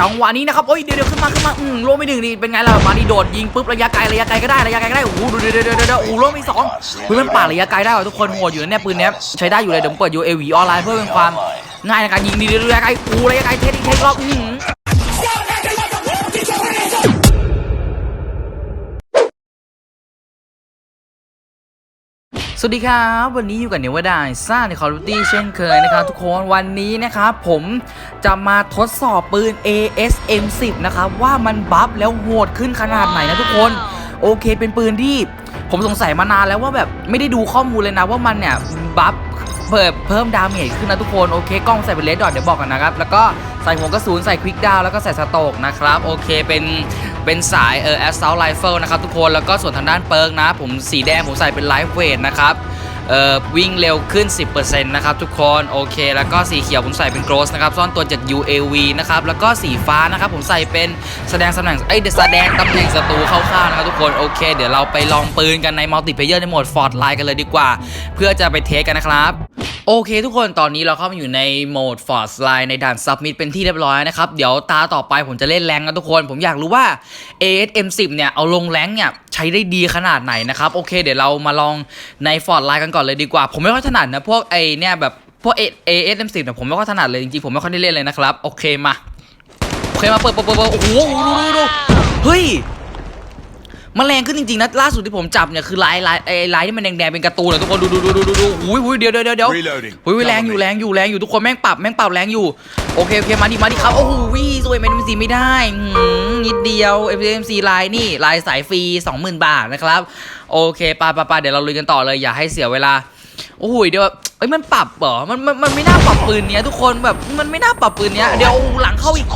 จังหวะนี้นะครับโอ้ยเดี๋ยวเดี๋ยวขึ้นมาขึ้นมาอืมล่วงไปหนึ่งนี่เป็นไงล่ะมาดีโดดยิงปุ๊บระยะไกลระยะไกลก็ได้ระยะไกลก็ได้โอ้โหดูเดี๋ยวเดี๋ยวเดี๋ยวเดี๋ยวโอ้โล่วงไปสองปืนมันป่าระยะไกลได้ว่ะทุกคนโหดอยู่นะเนี่ยปืนเนี้ยใช้ได้อยู่เลยเดี๋ยวผมเปิด UAV ออนไลน์เพื่อเป็นความง่ายในการยิงดีระยะไกลโอ้ระยะไกลเทสอีกเทครอบอื้อ สวัสดีครับ วันนี้อยู่กับเนวดายซ่าใน Call of Duty เช่นเคยนะครับทุกคนวันนี้นะครับผมจะมาทดสอบปืน ASM 10นะครับว่ามันบัฟแล้วโหดขึ้นขนาดไหนนะทุกคน โอเคเป็นปืนที่ผมสงสัยมานานแล้วว่าแบบไม่ได้ดูข้อมูลเลยนะว่ามันเนี่ยบัฟเพิ่มเพิ่มดาเมจขึ้นนะทุกคนโอเคกล้องใส่เป็นเลดดอทเดี๋ยวบอกกันนะครับแล้วก็ใส่หัวกระสุนใส่ควิกดาวแล้วก็ใส่สโตกนะครับโอเคเป็น เป็นสายเออแอสซัลไ i เฟิลนะครับทุกคนแล้วก็ส่วนทางด้านเปิร์กนะ ผมสีแดงผมใส่เป็นไลฟ์เวทนะครับเอ่อวิ่งเร็วขึ้น 10%นะครับทุกคนโอเค แล้วก็สีเขียวผมใส่เป็น Gross นะครับซ่อนตัวจาก UAV นะครับแล้วก็สีฟ้านะครับผมใส่เป็นแสดงตำแหน่งเอ้ยแสดงตำแหน่งศัตรูคร่าวๆนะครับทุกคนโอเค เดี๋ยวเราไปลองปืนกันในมัลติเพเยอร์ในโหมด Fort Line กันเลยดีกว่า เพื่อจะไปเทสกันนะครับ โอเคทุกคนตอนนี้เราเข้ามาอยู่ในโหมด Fort Line ในด่าน Submit เป็นที่เรียบร้อยนะครับ เดี๋ยวตาต่อไปผมจะเล่นแรงกันทุกคน ผมอยากรู้ว่า ASM10 เนี่ย เอาลงแรงเนี่ย ใช้ได้ดีขนาดไหนนะครับ โอเค เดี๋ยวเรามาลองใน Fort Line กันก่อนเลยดีกว่า ผมไม่ค่อยถนัดนะ พวกไอเนี่ยแบบ พวก ASM10 เนี่ยผมไม่ค่อยถนัดเลย จริงๆ ผมไม่ค่อยได้เล่นเลยนะครับ โอเคมา โอเคมาเปิดเปิดเปิดเปิดโอ้โหดูดูดูเฮ้ย มันแรงขึ้นจริงๆนะล่าสุดที่ผมจับเนี่ยคือลายลายไอ้ลายที่มันแดงๆเป็นการ์ตูนอะทุกคนดูดูดูดูดูดูอุ้ยอุ้ยเดี๋ยวเดี๋ยวเดี๋ยวอุ้ยแรงอยู่แรงอยู่แรงอยู่ทุกคนแม่งปรับแม่งปรับแรงอยู่โอเคโอเคมาดิมาดิครับโอ้โหวิสวยเอ็มซีไม่ได้หืมนิดเดียวเอ็มซีลายนี่ลายสายฟรี20,000 บาทนะครับโอเคปาปาปาเดี๋ยวเราลุยกันต่อเลยอย่าให้เสียเวลา โอ้โหเดี๋ยวเอ้ยมันปรับเหรอมันมันมันไม่น่าปรับปืนเนี้ยทุกคนแบบมันไม่น่าปรับปืนเนี้ยเดี๋ยวหลังเข้าอีก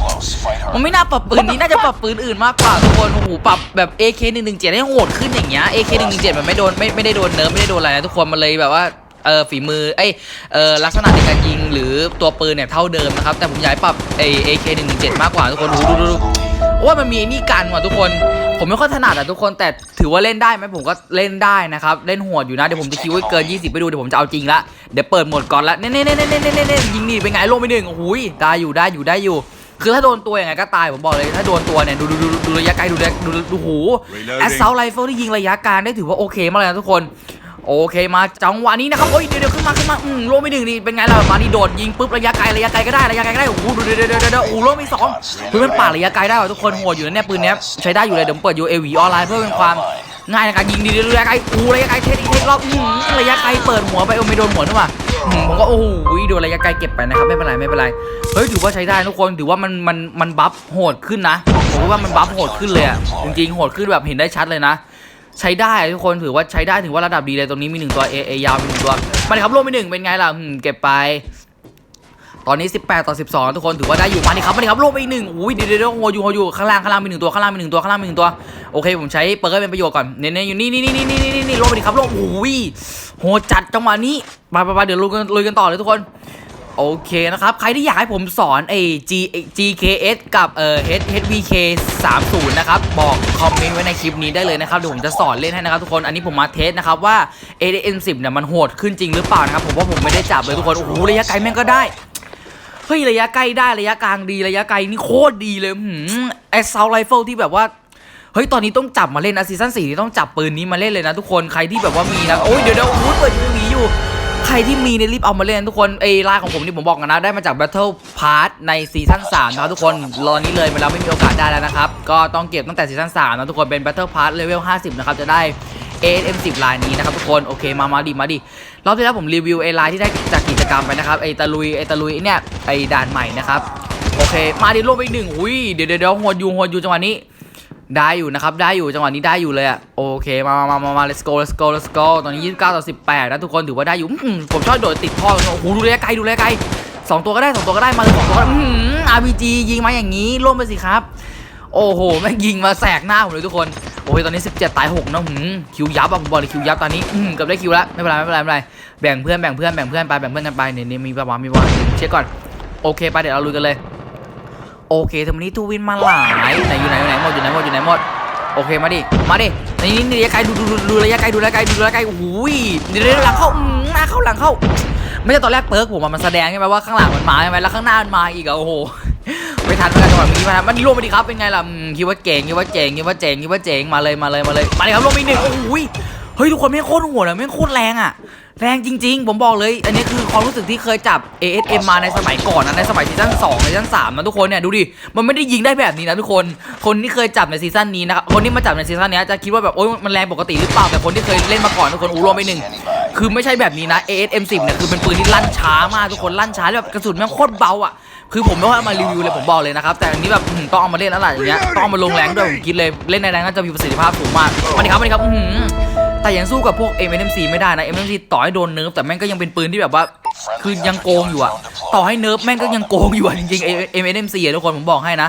มันไม่น่าปรับปืนนี้น่าจะปรับปืนอื่นมากกว่าทุกคนโอ้โหปรับแบบ AK 1 1 7ให้โหดขึ้นอย่างเงี้ย AK 1 1 7มันไม่โดนไม่ไม่ได้โดนเนิร์ฟไม่ได้โดนอะไรนะทุกคนมันเลยแบบว่าเออฝีมือเอ้ยเออลักษณะในการยิงหรือตัวปืนเนี่ยเท่าเดิมนะครับแต่ผมอยากให้ปรับไอ AK 1 1 7มากกว่าทุกคนดูดูดูดู ว่ามันมีไอ้นี่กันว่ะทุกคน ผมไม่ค่อยถนัดอะทุกคนแต่ถือว่าเล่นได้ไหมผมก็เล่นได้นะครับเล่นโหดอยู่นะเดี๋ยวผมจะคิวไว้เกิน 20 ไปดูเดี๋ยวผมจะเอาจริงละเดี๋ยวเปิดโหมดก่อนละเน่เน่เน่เน่เน่เน่เน่ยิงนี่เป็นไงลงไปหนึ่งโอ้โหยได้อยู่ได้อยู่ได้อยู่ คือถ้าโดนตัวยังไงก็ตายผมบอกเลยถ้าโดนตัวเนี่ยดูดูดูดูระยะไกลดูระยะดูดูดูหู Reloading แอสเซลไ i เฟิลที่ยิงระยะกลางได้ถือว่าโอเคมากเลยนะทุกคน โอเคมาจังหวะนี้นะครับโอ้ยเดี๋ยวเดี๋ยวขึ้นมาขึ้นมาอืมล่วงไปหนึ่งดีเป็นไงล่ะมาดีโดดยิงปุ๊บระยะไกลระยะไกลก็ได้ระยะไกลก็ได้โอ้โหเดี๋ยวเดี๋ยวเดี๋ยวเดี๋ยวโอ้ล่วงไปสองเฮ้ยมันป่าระยะไกลได้ว่ะทุกคนโหดอยู่นะเนี่ยปืนเนี้ยใช้ได้อยู่เลยเดี๋ยวเปิด UAV ออนไลน์เพื่อเป็นความง่ายในการยิงดีระยะไกลโอ้ระยะไกลเทคเทครอบอื้อระยะไกลเปิดหัวไปโอ้ไม่โดนหัวนี่ว่าผมก็โอ้โหโดนระยะไกลเก็บไปนะครับไม่เป็นไรไม่เป็นไรเฮ้ยถือว่าใช้ได้ทุกคนถือว่ามันมันมันบัฟโหดขึ้นนะผมว่ามันบัฟโหดขึ้นเลยจริงๆโหดขึ้นแบบเห็นได้ชัดเลยนะ ใช้ได้ทุกคนถือว่าใช้ได้ถือว่าระดับดีเลยตรงนี้มีหนึ่งตัวเอเอยาวมีหนึ่งตัวมาเลยครับรวมไปหนึ่งเป็นไงล่ะเก็บไป ตอนนี้ 18 ต่อ 12 ทุกคนถือว่าได้อยู่มาดิครับมาดิครับรวมไปอีกหนึ่งอุ้ยเดี๋ยวเดี๋ยวเดี๋ยโอยู่โหอยู่ข้างล่างข้างล่างมีหนึ่งตัวข้างล่างมีหนึ่งตัวข้างล่างมีหนึ่งตัวโอเคผมใช้เปิร์กเป็นประโยชน์ก่อนเน้นๆอยู่นี่นี่นี่นี่นี่นี่นี่รวมไปดิครับรวมอุ้ยโหจัดจังหวะนี้ไปไปไปเดี๋ยวลุยกันลุยกันต่อเลยทุกคน โอเคนะครับ ใครที่อยากให้ผมสอนไอ้ G GKS กับเอ่อ H HVK 30 นะครับ บอกคอมเมนต์ไว้ในคลิปนี้ได้เลยนะครับ เดี๋ยวผมจะสอนเล่นให้นะครับทุกคน อันนี้ผมมาเทสนะครับว่า ADN 10เนี่ยมันโหดขึ้นจริงหรือเปล่านะครับ ผมว่าผมไม่ได้จับเลยทุกคน โอ้โห ระยะไกลแม่งก็ได้ เฮ้ย ระยะใกล้ได้ ระยะกลางดี ระยะไกลนี่โคตรดีเลยหืมไอ้ซาวไรเฟิลที่แบบว่าเฮ้ย ตอนนี้ต้องจับมาเล่นนะซีซั่นสี่ต้องจับปืนนี้มาเล่นเลยนะทุกคน ใครที่แบบว่ามีนะ โอ้ย เดี๋ยวเดี๋ยวโอ้ยเปิดยูวีอยู่ ใครที่มีเนี่ยรีบเอามาเล่นทุกคนไอ้ไลน์ของผมนี่ผมบอกกันนะ ได้มาจาก Battle Pass ในซีซั่น3นะครับทุกคนรอนี้เลยมาแล้วไม่มีโอกาสได้แล้วนะครับ ก็ต้องเก็บตั้งแต่ซีซั่น3นะทุกคนเป็น Battle Pass เลเวล50 นะครับ จะได้ ASM 10 ลายนี้นะครับทุกคนโอเคมามาดิมาดิรอบที่แล้วผมรีวิวไอ้ลายที่ได้จากกิจกรรมไปนะครับไอ้ตะลุยไอ้ตะลุยเนี่ยไอ้ด่านใหม่นะครับโอเค มาดิลงไปอีกหนึ่งอุ้ยเดี๋ยวเดี๋ยวหัวยูหัวยูจังหวะนี้ ได้อยู่นะครับ ได้อยู่จังหวะนี้ได้อยู่เลยอะโอเค มามามามา let's go let's go let's go ตอนนี้ 29 ต่อ 18 นะทุกคนถือว่าได้อยู่ผมชอบโดดติดท่อโอ้โหดูระยะไกลดูระยะไกลสองตัวก็ได้สองตัวก็ได้มาเลยสองตัวก็ได้อื้อหือ RPG ยิงมาอย่างนี้ร่วมไปสิครับ โอ้โหแม่งยิงมาแสกหน้าผมเลยทุกคนโอ้ยตอนนี้ 17 ตาย6นะหืมคิวยับอะผมบอกเลยคิวยับตอนนี้อืมเกือบได้คิวแล้วไม่เป็นไรไม่เป็นไรไม่เป็นไรแบ่งเพื่อนแบ่งเพื่อนแบ่งเพื่อนไปแบ่งเพื่อนกันไปเนี่ยนี่มีประวัติมีประวัติเช็คก่อนโอเคไปเดี๋ยวเราลุยกันเลย อเคทำไมนี้ทูวินมาหลายไหนอยู่ไหนอยู่ไหนหมดอยู่ไหนหมดอยู่ไหนหมดโอเคมาดิมาดินี่นี่ระยะไกลดูดูดูระยะไกลดูระยะไกลดูระยะไกลโอ้โหยดี๋ยเดี๋ยวหลังเข้ามหน้าเข้าหลังเข้า ไม่ใช่ตอนแรกเปิร์กผมมันแสดงใช่ไหมว่าข้างหลังมันมาใช่ไหมแล้วข้างหน้ามันมาอีกอะโอ้โหไม่ทันเหมือนกันจังหวะเมื่อกี้มามันรวมไปดีครับเป็นไงล่ะคิดว่าเจ๋งคิดว่าเจ๋งคิดว่าเจ๋งคิดว่าเจ๋งมาเลยมาเลยมาเลยมาเลยครับรวมไปหนึ่งโอ้ย เฮ้ยทุกคนไม่งโคตรโหัวเลยไม่งโคตรแรงอะแรงจริง ๆ ผมบอกเลย อันนี้คือความรู้สึกที่เคยจับ ASM มาในสมัยก่อนนะในสมัยซีซั่น2ในซีซั่น3นะทุกคนเนี่ยดูดิมันไม่ได้ยิงได้แบบนี้นะทุกคน คนที่เคยจับในซีซั่นนี้นะครับคนที่มาจับในซีซั่นเนี้ยจะคิดว่าแบบโอ๊ยมันแรงปกติหรือเปล่าแต่คนที่เคยเล่นมาก่อนทุกคนอู้รวมไปหนึ่งคือไม่ใช่แบบนี้นะ ASM 10เนี่ยคือเป็นปืนที่ลั่นช้ามากทุกคนลั่นช้าแบบกระสุนแม่งโคตรเบาอะคือผมไม่ว่าเอามารีวิวเลยผมบอกเลยนะครับแต่อันนี้แบบอื้อหือต้องเอามาเล่นแล้วล่ะอย่างเงี้ยต้องเอามาลงแรงด้วยผมคิดเลยเล่นในแรงน่าจะมีประสิทธิภาพสูงมากมาดิครับมาดิครับอื้อหือ แต่ยังสู้กับพวก M M C ไม่ได้นะ M M C ต่อให้โดนเนิร์ฟแต่แม่งก็ยังเป็นปืนที่แบบว่า คือยังโกงอยู่อะต่อให้เนิร์ฟแม่งก็ยังโกงอยู่อะจริงๆ MNMC อะทุกคนผมบอกให้นะ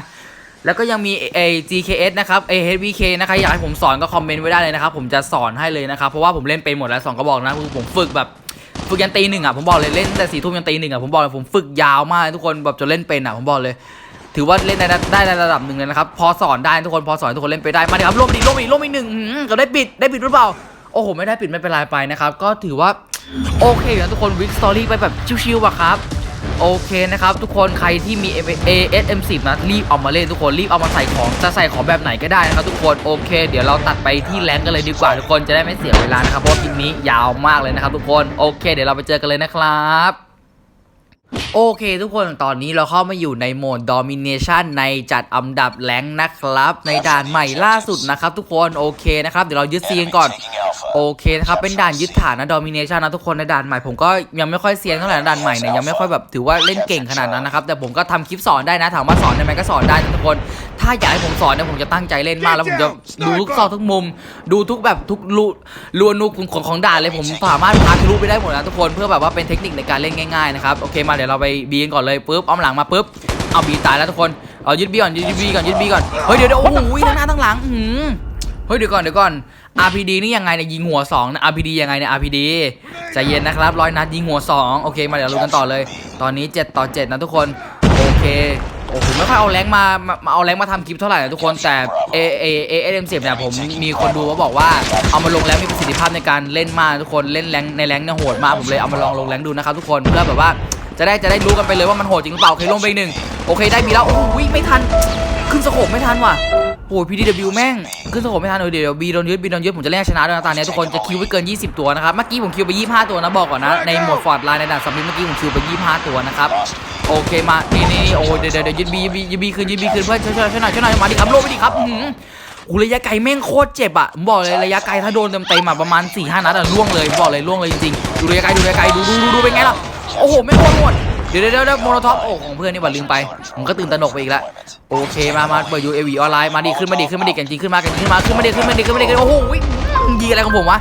แล้วก็ยังมีไอ GKS นะครับ AHVK นะครับอยากให้ผมสอนก็คอมเมนต์ไว้ได้เลยนะครับ ผมจะสอนให้เลยนะครับ เพราะว่าผมเล่นเป็นหมดแล้วสองกระบอกนะคือผมฝึกแบบฝึกยันตีหนึ่งอะผมบอกเลยเล่นแต่สี่ทุ่มยันตีหนึ่งอะผมบอกเลยผมฝึกยาวมากทุกคนแบบจนเล่นเป็นอะผมบอกเลย ถือว่าเล่นได้ได้ในระดับหนึ่งเลยนะครับพอสอนได้ทุกคนพอสอนทุกคนเล่นไปได้มาดิครับร่วมอีกร่วมอีกร่วมอีกหนึ่งก็ได้ปิดได้ปิดหรือเปล่า โอ้โห ไม่ได้ปิดไม่เป็นไรไปนะครับ ก็ถือว่า โอเคนะทุกคนวิกสตอรี่ไปแบบชิวๆอะครับโอเคนะครับ ทุกคนใครที่มี ASM10 นะรีบเอามาเล่นทุกคนรีบเอามาใส่ของจะใส่ของแบบไหนก็ได้นะครับทุกคนโอเค เดี๋ยวเราตัดไปที่แรงกันเลยดีกว่าทุกคนจะได้ไม่เสียเวลานะครับเพราะคลิปนี้ยาวมากเลยนะครับทุกคนโอเค เดี๋ยวเราไปเจอกันเลยนะครับ โอเคทุกคนตอนนี้เราเข้ามาอยู่ในโหมด Domination ในจัดอันดับแรงนะครับ ในด่านใหม่ล่าสุดนะครับ ทุกคนโอเคนะครับ เดี๋ยวเรายึดซีกันก่อน โอเคนะครับ เป็นด่านยึดฐานนะ Domination นะทุกคนในด่านใหม่ผมก็ยังไม่ค่อยเซียนเท่าไหร่นะด่านใหม่เนี่ยยังไม่ค่อยแบบถือว่าเล่นเก่งขนาดนั้นนะครับ แต่ผมก็ทำคลิปสอนได้นะถามว่าสอนได้ไหมก็สอนได้นะทุกคน ถ้าอยากให้ผมสอนเนี่ยผมจะตั้งใจเล่นมากแล้วผมจะดูทุกซอกทุกมุม ดูทุกแบบทุกรูรูนูของของของด่านเลยผมสามารถพาทะลุไปได้หมดนะทุกคนเพื่อแบบว่าเป็นเทคนิคในการเล่นง่ายๆนะครับโอเคมาเดี๋ยวเราไปบีกันก่อนเลยปุ๊บเอาหลังมาปุ๊บเอาบีตายแล้วทุกคนเอายึดบีก่อนยึดบีก่อนยึดบีก่อนเฮ้ยเดี๋ยวเดี๋ยวโอ้โหทั้งหน้าทั้งหลังอื้อหือเฮ้ยเดี๋ยวก่อนเดี๋ยวก่อน RPD นี่ยังไงเนี่ยยิงหัว2นะ RPD ยังไงเนี่ย RPD ใจเย็นนะครับร้อยนัดยิงหัว 2 โอเค มาเดี๋ยวรู้กันต่อเลย ตอนนี้ 7 ต่อ 7 นะทุกคนโอเคโอ้โหไม่ค่อยเอาแรงมามาเอาแรงมาทำคลิปเท่าไหร่นะทุกคนแต่ A A A S M 10เนี่ยผมมีคนดูเขาบอกว่าเอามาลงแรงมีประสิทธิภาพในการเล่นมากทุกคนเล่นแรงในแรงเนี่ยโหดมากผมเลยเอามาลองลงแรงดูนะครับทุกคนเพื่อแบบว่า จะได้จะได้รู้กันไปเลยว่ามันโหดจริงหรือเปล่าโอเคลงไปอีกหนึ่งโอเคได้มีแล้วโอ้โหไม่ทัน ขึ้นสโคปไม่ทันว่ะโอ้ย PDW แม่ง ขึ้นสโคปไม่ทันเออเดี๋ยวบีโดนยึดบีโดนยึดผมจะเล่นชนะด้วยนะตอนนี้ทุกคนจะคิวไปเกิน 20 ตัวนะครับเมื่อกี้ผมคิวไป 25 ตัวนะบอกก่อนนะในหมวดฟอร์ดไลน์ในด่านซัมมิเมื่อกี้ผมคิวไป 25 ตัวนะครับโอเคมานี่นี่โอ้ยเดี๋ยวเดี๋ยวยึดบียึดบียึดบีคืนยึดบีคืนเพื่อนช่วยช่วยช่วยหน่อยช่วยหน่อยมาดิครับโลไปดิครับอือหือโอ้ระยะไกลแม่งโคตรเจ็บอะบอกเลยระยะไกลถ้าโดนเต็มเต็มๆอะประมาณ4 5นัดอะล่วงเลยบอกเลยล่วงเลยจริงๆดูระยะไกลดูระยะไกลดูดูดูเป็นไงล่ะ โอ้โหไม่โคตรโหดเดี๋ยวเดี๋ยวเดี๋ยวโมโนท็อปโอ้ของเพื่อนนี่หว่าลืมไปผมก็ตื่นตระหนกไปอีกแล้วโอเคมามาเปิด UAV ออนไลน์มาดิขึ้นมาดิขึ้นมาดิกันจริงขึ้นมากันจริงขึ้นมาขึ้นมาดิขึ้นมาดิขึ้นมาดิโอ้โหยิงอะไรของผมวะ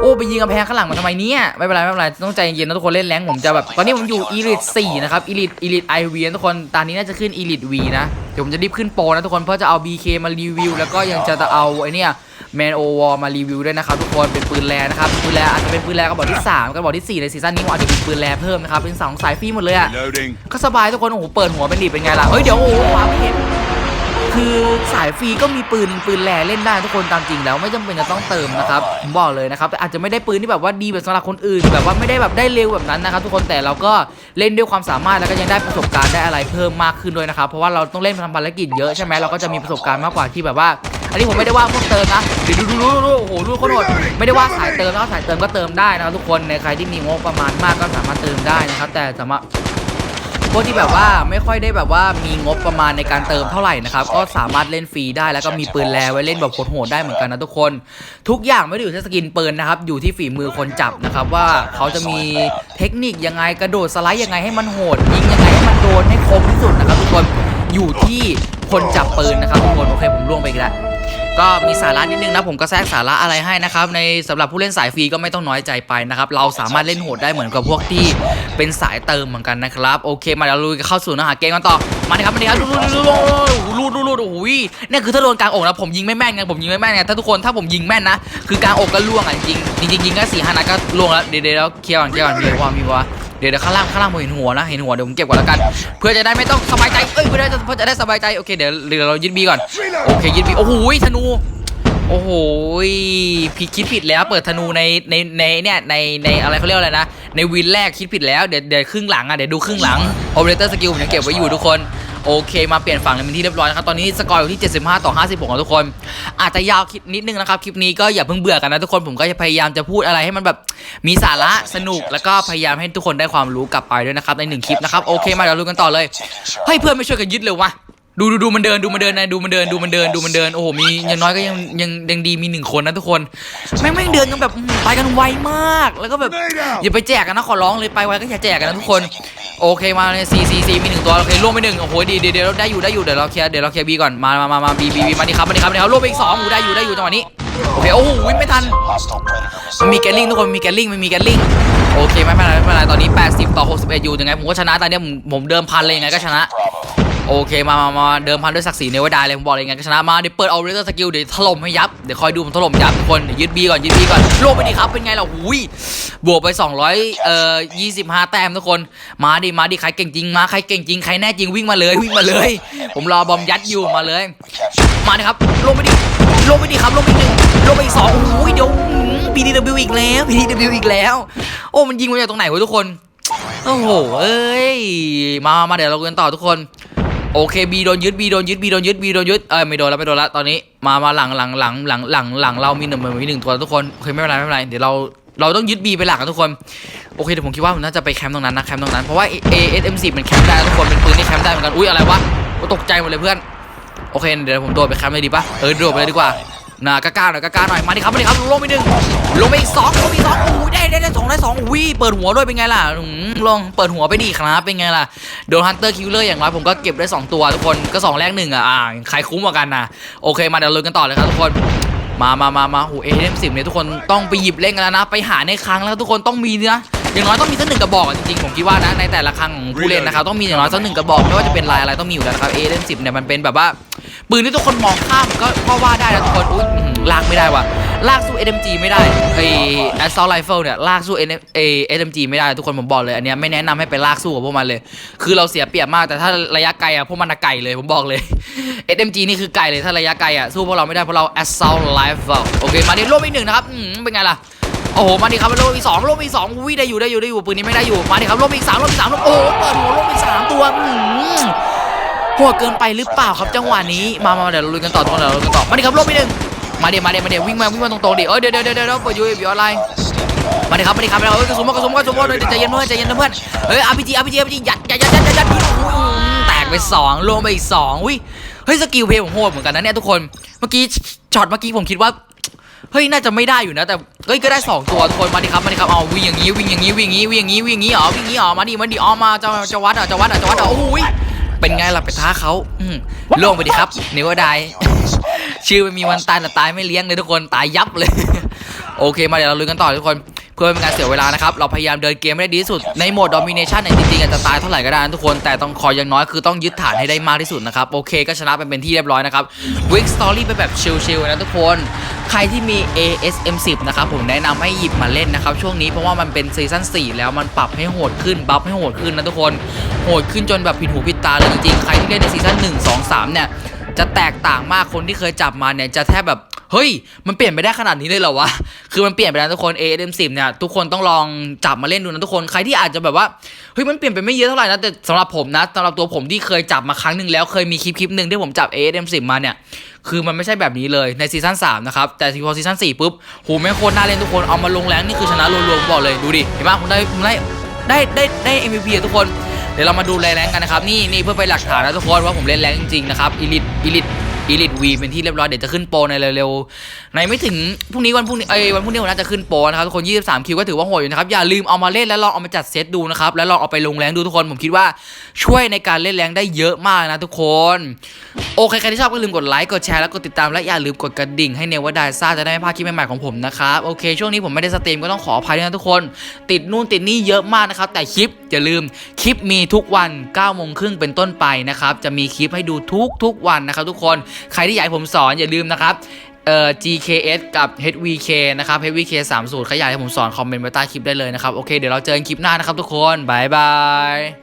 โอ้ไปยิงกำแพงข้างหลังมันทำไมเนี่ยไม่เป็นไรไม่เป็นไรต้องใจเย็นนะทุกคนเล่นแรงผมจะแบบตอนนี้ผมอยู่ Elite 4นะครับ Elite Elite IV นะทุกคนตอนนี้น่าจะขึ้น Elite V นะเดี๋ยวผมจะรีบขึ้นโปรนะทุกคนเพราะจะเอา BK มารีวิวแล้วก็ยังจะเอาไอเนี่ย แมนโอวอมารีวิวด้วยนะครับทุกคนเป็นปืนแรนะครับปืนแรอาจจะเป็นปืนแรกระบอกที่ 3กระบอกที่ 4 ในซีซั่นนี้ผมอาจจะเป็นปืนแรเพิ่มนะครับเป็นสองสายฟรีหมดเลยอะ Reloading. ก็สบายทุกคนโอ้โหเปิดหัวเป็นดีเป็นไงล่ะเฮ้ยเดี๋ยวโอ้โหขวาไม่เห็นคือสายฟรีก็มีปืนปืนแร่เล่นได้ทุกคนตามจริงแล้วไม่จำเป็นจะต้องเติมนะครับผมบอกเลยนะครับแต่อาจจะไม่ได้ปืนที่แบบว่าดีแบบสำหรับคนอื่น แบบว่าไม่ได้แบบได้เร็วแบบนั้นนะครับทุกคนแต่เราก็เล่นด้วยความสามารถแล้วก็ยังได้ประสบการณ์ได้อะไรเพิ่มมากขึ้นด้วยนะครับเพราะว่าเราต้องเล่นทำภารกิจเยอะใช่ไหมเราก็จะมีประสบการณ์มากกว่าที่แบบว่า อันนี้ผมไม่ได้ว่าพวกเติมนะเดี๋ยวดูดูดูดูโอ้โหดูคนโหดไม่ได้ว่าสายเติมนะสายเติมก็เติมได้นะครับทุกคนในใครที่มีงบประมาณมากก็สามารถเติมได้นะครับ แต่สามารถพวกที่แบบว่าไม่ค่อยได้แบบว่ามีงบประมาณในการเติมเท่าไหร่นะครับก็สามารถเล่นฟรีได้แล้วก็มีปืนแลไว้เล่นแบบโหดๆได้เหมือนกันนะทุกคน ทุกอย่างไม่ได้อยู่ที่สกินปืนนะครับอยู่ที่ฝีมือคนจับนะครับว่าเขาจะมีเทคนิคยังไงกระโดดสไลด์ยังไงให้มันโหดยิงยังไงให้มันโดนให้คมที่สุดนะครับทุกคนอยู่ที่คนจับปืนนะครับทุกคนโอเคผมล่วงไปอีกแล้ว ก็มีสาระนิดนึงนะผมก็แทรกสาระอะไรให้นะครับในสำหรับผู้เล่นสายฟรีก็ไม่ต้องน้อยใจไปนะครับเราสามารถเล่นโหดได้เหมือนกับพวกที่เป็นสายเติมเหมือนกันนะครับโอเคมาเดี๋ยวลุยเข้าสู่เนื้อหาเกมกันต่อมาดิครับมาดิครับรูดรูดรูดรูดรูดโอ้ยเนี่ยคือถ้าโดนกลางอกนะผมยิงไม่แม่นไงผมยิงไม่แม่นไงถ้าทุกคนถ้าผมยิงแม่นนะคือกลางอกก็ล่วงอะจริงจริงจริงยิงแค่สี่ห้านัดก็ล่วงแล้วเดี๋ยวเดี๋ยวเคลียร์ก่อนเคลียร์ก่อนมีวะมีวะ เดี๋ยวข้างล่างข้างล่างผมเห็นหัวนะเห็นหัวเดี๋ยวผมเก็บก่อนแล้วกัน เพื่อจะได้ไม่ต้องสบายใจเอ้ยเพื่อจะเพื่อจะได้สบายใจโอเคเดี๋ยวเดี๋ยวเรายึดบีก่อนโอเคยึดบีโอ้โหธนู โอ้โหผิดคิดผิดแล้ว เปิดธนูในในในเนี่ยในในอะไรเขาเรียกอะไรนะ ในวินแรกคิดผิดแล้วเดี๋ยวเดี๋ยวครึ่งหลังอะเดี๋ยวดูครึ่งหลังโอเปอเรเตอร์สกิลผมยังเก็บไว้อยู่ทุกคนโอเคมาเปลี่ยนฝั่งเป็นที่เรียบร้อยนะครับตอนนี้สกอร์อยู่ที่ 75 ต่อ 56ของทุกคน อาจจะยาวคิดนิดนึงนะครับ คลิปนี้ก็อย่าเพิ่งเบื่อกันนะทุกคนผมก็จะพยายามจะพูดอะไรให้มันแบบมีสาระสนุก แล้วก็พยายามให้ทุกคนได้ความรู้กลับไปด้วยนะครับในหนึ่งคลิปนะครับโอเคมาเดี๋ยวรู้กันต่อเลยเฮ้ยเพื่อนไม่ช่วยกันยึดเลยวะ ดูดูดูมันเดินดูมันเดินนะดูมันเดินดูมันเดินดูมันเดินโอ้โหมีอย่างน้อยก็ยังยังยังดีมีหนึ่งคนนะทุกคนแม่งแม่งเดินกันแบบอืมไปกันไวมาก แล้วก็แบบอย่าไปแจกกันนะขอร้องเลยไปไว้ก็อย่าแจกกันนะทุกคนโอเคมาเลยซีซีซีมีหนึ่งตัวโอเคร่วมไปหนึ่งโอ้โหดีเดี๋ยวเดี๋ยวได้อยู่ได้อยู่เดี๋ยวเราเคลียร์เดี๋ยวเราเคลียร์บีก่อนมามามามาบีบีบีมาดิครับมาดิครับมาดิครับร่วมไปอีกสองโอ้โหได้อยู่ได้อยู่จังหวะนี้โอเคโอ้โหไม่ทันมันมีแกลลิงทุกคนมันมีแกลลิงมันมีแกลลิงโอเคไม่เป็นไรไม่เป็นไรตอนนี้ 80 ต่อ 61 อยู่ยังไงผมก็ชนะตอนนี้ผมผมเดิมพันเลยยังไงก็ชนะ โอเคมามามาเดิมพันด้วยศักดิ์ศรีเนวดาเลยผมบอกเลยยังไงก็ชนะมาเดี๋ยวเปิดเอาเรเตอร์สกิลเดี๋ยวถล่มให้ยับเดี๋ยวคอยดูผมถล่มยับทุกคนเดี๋ยวยึดบีก่อนยึดบีก่อนลกไปดีครับเป็นไงล่ะหุยบวกไป200เอ่อ25 แต้มทุกคนมาดิมาดิใครเก่งจริงมาใครเก่งจริงใครแน่จริงวิ่งมาเลยวิ่งมาเลย ผมรอบอมยัดอยู่มาเลย มาดิครับลงไปดิลงไปดิครับลงไปอีกหนึ่งลงไปอีกสองโอ้ยเดี๋ยวพีดีวอีกแล้วพีดีวอีกแล้ว โอ้มันยิงมาจากตรงไหนวะทุกคนโอ้โหเอ้ยมามาเดี๋ยวเรากันต่อทุกคน โอเคบีโดนยึดบีโดนยึดบีโดนยึดบีโดนยึดเอ้ยไม่โดนแล้วไม่โดนแล้วตอนนี้มามาหลังหลังหลังหลังหลังหลังเรามีหนึ่งมีหนึ่งตัวทุกคนโอเคไม่เป็นไรไม่เป็นไรเดี๋ยวเราเราต้องยึดบีไปหลักกันทุกคนโอเคเดี๋ยวผมคิดว่าผมน่าจะไปแคมป์ตรงนั้นนะแคมป์ตรงนั้นเพราะว่า A S M 4มันแคมป์ได้ทุกคนเป็นปืนที่แคมป์ได้เหมือนกันอุ้ยอะไรวะก็ตกใจหมดเลยเพื่อนโอเคเดี๋ยวผมโดดไปแคมป์เลยดีปะเออโดดไปเลยดีกว่า นะกล้าๆหน่อยกล้าๆหน่อยมาดิครับมาดิครับลงไปหนึ่งลงไปอีกสองลงไปอีกสองอู้ยได้ได้ได้สองได้สองอุ้ยเปิดหัวด้วยเป็นไงล่ะอืมลงเปิดหัวไปดิครับเป็นไงล่ะโดนฮันเตอร์คิวเลอร์อย่างน้อยผมก็เก็บได้สองตัวทุกคนก็สองแรกหนึ่งอะอ่าใครคุ้มกว่ากันนะโอเคมาเดี๋ยวลุยกันต่อเลยครับทุกคนมามามามาโอ้เอ็มสิบเนี่ยทุกคนต้องไปหยิบเล่นกันแล้วนะ ไปหาในครั้งแล้วทุกคนต้องมีนะอย่างน้อยต้องมีสักหนึ่งกระบอกจริงๆผมคิดว่านะในแต่ละครั้งของผู้เล่นนะครับต้องมีอย่างน้อยสักหนึ่งกระบอกไม่ว่าจะเป็นลายอะไรต้องมีอยู่แล้วนะครับเอ็มสิบเนี่ยมันเป็นแบบว่า ปืนที่ทุกคนมองข้ามก็ก็ว่าได้นะทุกคนอุ้ยอื้อหือลากไม่ได้ว่ะลากสู้ SMG ไม่ได้ไอ้ assault rifle เนี่ยลากสู้ N เอ SMG ไม่ได้ทุกคนผมบอกเลยอันเนี้ยไม่แนะนำให้ไปลากสู้กับพวกมันเลย คือเราเสียเปรียบมากแต่ถ้าระยะไกลอะพวกมันไก่เลยผมบอกเลย SMG นี่คือไก่เลยถ้าระยะไกลอะสู้พวกเราไม่ได้เพราะเรา assault rifle โอเคมาดิโลกอีกหนึ่งนะครับอืมเป็นไงล่ะโอ้โห มาดิครับโลกอีสองโลกอีสองอุ้ยได้อยู่ได้อยู่ได้อยู่ปืนนี้ไม่ได้อยู่ มาดิครับโลกอีสามโลกอีสามโลโอ้โหเปิดหัวโลกอีสามตัวอืม หดเกินไปหรือเปล่าครับจังหวะนี้มามาเดี๋ยวลุยกันต่อตรงเดี๋ยวลุยกันต่อมาดิครับลกอีกหนึ่งมาเดี๋ยวมาเดี๋ยวมาเดี๋ยววิ่งมาวิ่งมาตรงๆดิเออเดี๋ยวเดี๋ยวเดี๋ยวเดี๋ยวเปิดยูเอฟออนไลน์มาดิครับมาดิครับมาดิครับเอ้ยกระสุนมากระสุนมากระสุนมากเดี๋ยใจเย็นเพื่อนใจเย็นเพื่อนเฮ้ยอาร์พีจีอาร์พีจีอาร์พีจียัดยัดยัดยัดยัดยัดแตกไปสองลงไปอีกสองอุ้ยเฮ้ยสกิลเพย์ผมโหดเหมือนกันนะเนี่ยทุกคนเมื่อกี้ช็อตเมื่อกี้ผมคิดว่าเฮ้ยน่าจะไม่ได้อยู่นะแต่เฮ้ยก็ได้ 2 ตัวทุกคนมาดิครับมาดิครับเอาวิ่งอย่างนี้วิ่งอย่างนี้วิ่งอย่างนี้วิ่งอย่างนี้วิ่งอย่างนี้อ๋อวิ่งอย่างนี้อ๋อมาดิมาดิอ๋อมาจะจะวัดอะจะวัดอะจะวัดอะโอ้ย เป็นไงล่ะไปท้าเขาอืมล่วงไปดิครับเนวดายชื่อไม่มีวันตายแต่ตายไม่เลี้ยงเลยทุกคนตายยับเลย โอเคมาเดี๋ยวเราลุยกันต่อทุกคน พื่อไม่เป็นการเสียเวลานะครับเราพยายามเดินเกมให้ได้ดีที่สุดในโหมด domination เนี่ยจริงๆอาจจะตายเท่าไหร่ก็ได้นะทุกคนแต่ต้องขอยอย่างน้อยคือต้องยึดฐานให้ได้มากที่สุดนะครับโอเคก็ชนะไปเป็นที่เรียบร้อยนะครับ Week Story ไปแบบชิลๆนะทุกคนใครที่มี ASM 10นะครับผมแนะนำให้หยิบมาเล่นนะครับช่วงนี้เพราะว่ามันเป็นซีซั่น4แล้วมันปรับให้โหดขึ้นบัฟให้โหดขึ้นนะทุกคนโหดขึ้นจนแบบผิดหูผิดตาเลยจริงๆใครที่เล่นในซีซั่น1 2 3เนี่ยจะแตกต่างมากคนที่เคยจับมาเนี่ยจะแทบแบบ เฮ้ย มันเปลี่ยนไปได้ขนาดนี้เลยเหรอวะ คือมันเปลี่ยนไปแล้วทุกคน ASM 10 เนี่ยทุกคนต้องลองจับมาเล่นดูนะทุกคน ใครที่อาจจะแบบว่า เฮ้ย มันเปลี่ยนไปไม่เยอะเท่าไหร่นะ แต่สำหรับผมนะสำหรับตัวผมที่เคยจับมาครั้งหนึ่งแล้ว เคยมีคลิปคลิปหนึ่งที่ผมจับ ASM 10 มาเนี่ย คือมันไม่ใช่แบบนี้เลยในซีซั่น3นะครับ แต่พอซีซั่น4ปุ๊บโหแม่โคตรน่าเล่นทุกคน เอามาลงแรงนี่คือชนะรัวๆผมบอกเลย ดูดิ เห็นปะผมได้ผมได้ได้ได้ได้ MVP ทุกคน เดี๋ยวเรามาดูแรงกันนะครับ นี่นี่เพื่อไปหลักฐานนะทุกคนว่าผมเล่นแรงจริงๆนะครับอีลิทอีลิท อีลิทวีเป็นที่เรียบร้อยเดี๋ยวจะขึ้นโปรในเร็วๆในไม่ถึงพรุ่งนี้วันพรุ่งนี้เอ้ยวันพรุ่งนี้ผมน่าจะขึ้นโปรนะครับทุกคน 23 คิวก็ถือว่าโหดอยู่นะครับอย่าลืมเอามาเล่นแล้วลองเอามาจัดเซตดูนะครับแล้วลองเอาไปลงแรงดูทุกคนผมคิดว่าช่วยในการเล่นแรงได้เยอะมากนะทุกคนโอเคใครที่ชอบก็ลืมกดไลค์กดแชร์แล้วกดติดตามและอย่าลืมกดกระดิ่งให้เนวดาซ่าจะได้ไม่พลาดคลิปใหม่ๆของผมนะครับโอเคช่วงนี้ผมไม่ได้สตรีมก็ต้องขออภัยด้วยนะทุกคน ติดนู่นติดนี่เยอะมากนะครับแต่คลิปอย่าลืมคลิปมีทุกวัน9โมงครึ่งเป็นต้นไปนะครับจะมีคลิปให้ดูทุกๆวันนะครับทุกคนใครที่อยากให้ผมสอนอย่าลืมนะครับเอ่อ GKS กับ HVK นะครับ HVK 3สูตรใครอยากให้ผมสอนคอมเมนต์ไว้ใต้คลิปได้เลยนะครับ โอเค เดี๋ยวเราเจอกันคลิปหน้านะครับทุกคนบายบาย